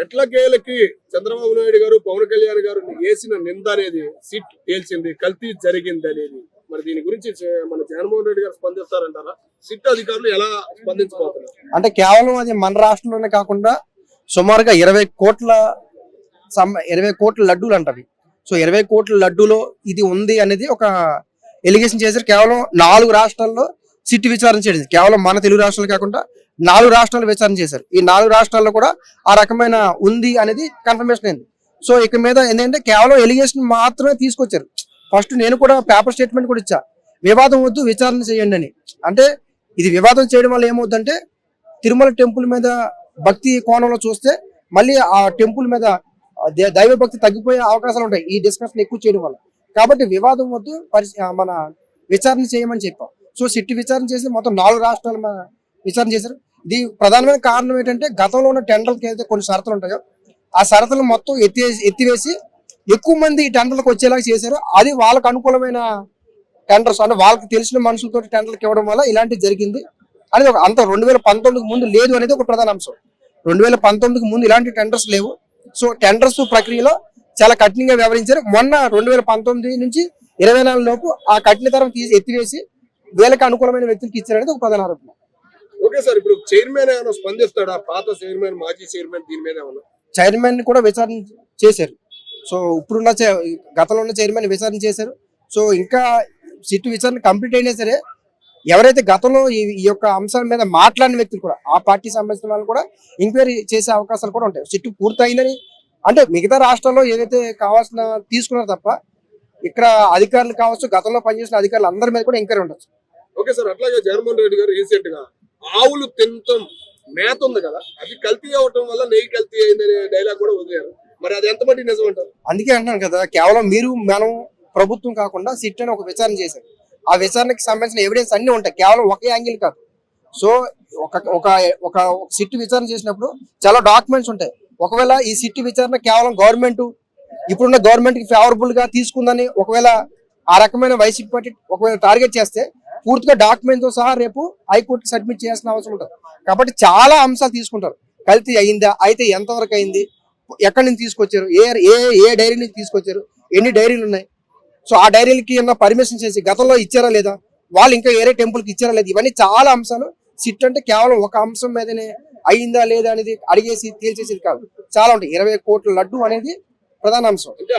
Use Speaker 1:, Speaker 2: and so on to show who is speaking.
Speaker 1: ఎట్లకేలకి చంద్రబాబు నాయుడు గారు పవన్ కళ్యాణ్ గారు వేసిన నింద అనేది సిట్ తేల్చింది కల్తీ జరిగింది అనేది. మరి దీని గురించి మన జగన్మోహన్ రెడ్డి గారు స్పందిస్తారంటారా? సిట్ అధికారులు ఎలా స్పందించబోతున్నారు?
Speaker 2: అంటే కేవలం అది మన రాష్ట్రంలోనే కాకుండా సుమారుగా ఇరవై కోట్ల సం- ఇరవై కోట్ల లడ్డూలు అంటవి. సో ఇరవై కోట్ల లడ్డూలో ఇది ఉంది అనేది ఒక ఎలిగేషన్ చేశారు. కేవలం నాలుగు రాష్ట్రాల్లో సిట్ విచారణ చేయడం కేవలం మన తెలుగు రాష్ట్రాలు కాకుండా నాలుగు రాష్ట్రాలు విచారణ చేశారు. ఈ నాలుగు రాష్ట్రాల్లో కూడా ఆ రకమైన ఉంది అనేది కన్ఫర్మేషన్ అయింది. సో ఇక మీద ఏంటంటే కేవలం ఎలిగేషన్ మాత్రమే తీసుకొచ్చారు. ఫస్ట్ నేను కూడా పేపర్ స్టేట్మెంట్ కూడా ఇచ్చా. వివాదం వద్దు విచారణ చేయండి అని. అంటే ఇది వివాదం చేయడం వల్ల ఏమవుతుందంటే తిరుమల టెంపుల్ మీద భక్తి కోణంలో చూస్తే మళ్ళీ ఆ టెంపుల్ మీద దే- దైవ భక్తి తగ్గిపోయే అవకాశాలు ఉంటాయి ఈ డిస్కషన్ ఎక్కువ చేయడం వల్ల. కాబట్టి వివాదం వద్దు మన విచారణ చేయమని చెప్పాం. సో సిట్టి విచారణ చేసి మొత్తం నాలుగు రాష్ట్రాలు విచారణ చేశారు. ఇది ప్రధానమైన కారణం ఏంటంటే గతంలో ఉన్న టెండర్లకి అయితే కొన్ని షరతులు ఉంటాయో ఆ షరతులు మొత్తం ఎత్తి ఎత్తివేసి ఎక్కువ మంది ఈ టెండర్లకు వచ్చేలాగా చేశారు. అది వాళ్ళకు అనుకూలమైన టెండర్స్ అంటే వాళ్ళకి తెలిసిన మనుషులతో టెండర్లకు ఇవ్వడం వల్ల ఇలాంటివి జరిగింది. అనేది ఒక అంత రెండు వేల పంతొమ్మిదికి ముందు లేదు అనేది ఒక ప్రధాన అంశం. రెండు వేల పంతొమ్మిదికి ముందు ఇలాంటి టెండర్స్ లేవు. సో టెండర్స్ ప్రక్రియలో చాలా కఠినంగా వ్యవహరించారు. మొన్న రెండు వేల పంతొమ్మిది నుంచి ఇరవై నాలుగు లోపు ఆ కఠినతరం తీసి ఎత్తివేసి వీళ్ళకి అనుకూలమైన వ్యక్తులకు ఇచ్చారనేది ఒక ప్రధాన ఆరోపణ.
Speaker 1: ఓకే సార్ ఇప్పుడు చైర్మన్ ఏమైనా స్పందిస్తాడా? పాత చైర్మన్ మాజీ చైర్మన్ దీని మీద ఏమన్నా?
Speaker 2: చైర్మన్ కూడా విచారణ చేశారు. సో ఇప్పుడున్న గతంలో ఉన్న చైర్మన్ విచారణ చేశారు. సో ఇంకా సిట్టు విచారణ కంప్లీట్ అయినా సరే ఎవరైతే గతంలో ఈ ఈ యొక్క అంశాల మీద మాట్లాడిన వ్యక్తులు కూడా ఆ పార్టీ సంబంధించిన వాళ్ళు కూడా ఎంక్వైరీ చేసే అవకాశాలు కూడా ఉంటాయి. సిట్టు పూర్తయిందని అంటే మిగతా రాష్ట్రాల్లో ఏదైతే కావాల్సిన తీసుకున్నారో తప్ప ఇక్కడ అధికారులు కావచ్చు గతంలో పనిచేసిన అధికారులు అందరి మీద కూడా ఎంక్వైరీ ఉండొచ్చు.
Speaker 1: ఓకే సార్ అట్లాగే జగన్మోహన్ రెడ్డి గారు రీసెంట్గా ఆవులు తింటాం మేత ఉంది కదా అది కల్తీ అవటం వల్ల నెయ్యి కల్తీ అయిందనే డైలాగ్ కూడా వదిలేరు. మరి అది ఎంత మట్టి నిజం అంటారు?
Speaker 2: అందుకే అంటున్నాను కదా కేవలం మీరు మనం ప్రభుత్వం కాకుండా సిట్ అని ఒక విచారణ చేశారు. ఆ విచారణకి సంబంధించిన ఎవిడెన్స్ అన్ని ఉంటాయి కేవలం ఒకే యాంగిల్ కాదు. సో ఒక ఒక ఒక సిట్ విచారణ చేసినప్పుడు చాలా డాక్యుమెంట్స్ ఉంటాయి. ఒకవేళ ఈ సిట్ విచారణ కేవలం గవర్నమెంట్ ఇప్పుడున్న గవర్నమెంట్కి గా తీసుకుందని ఒకవేళ ఆ రకమైన వైసీపీ పార్టీ ఒకవేళ టార్గెట్ చేస్తే పూర్తిగా డాక్యుమెంట్తో సహా రేపు హైకోర్టు సబ్మిట్ చేయాల్సిన అవసరం ఉంటుంది. కాబట్టి చాలా అంశాలు తీసుకుంటారు. కల్తీ అయిందా? అయితే ఎంతవరకు అయింది? ఎక్కడి నుంచి తీసుకొచ్చారు? ఏ ఏ ఏ డైరీ నుంచి తీసుకొచ్చారు? ఎన్ని డైరీలు ఉన్నాయి? సో ఆ డైరీలకి ఏమన్నా పర్మిషన్ చేసి గతంలో ఇచ్చారా లేదా? వాళ్ళు ఇంకా వేరే టెంపుల్కి ఇచ్చారా లేదా? ఇవన్నీ చాలా అంశాలు. సిట్ అంటే కేవలం ఒక అంశం మీదనే అయిందా లేదా అనేది అడిగేసి తేల్చేసేది కాదు. చాలా ఉంటాయి. ఇరవై కోట్ల లడ్డు అనేది ప్రధాన అంశం.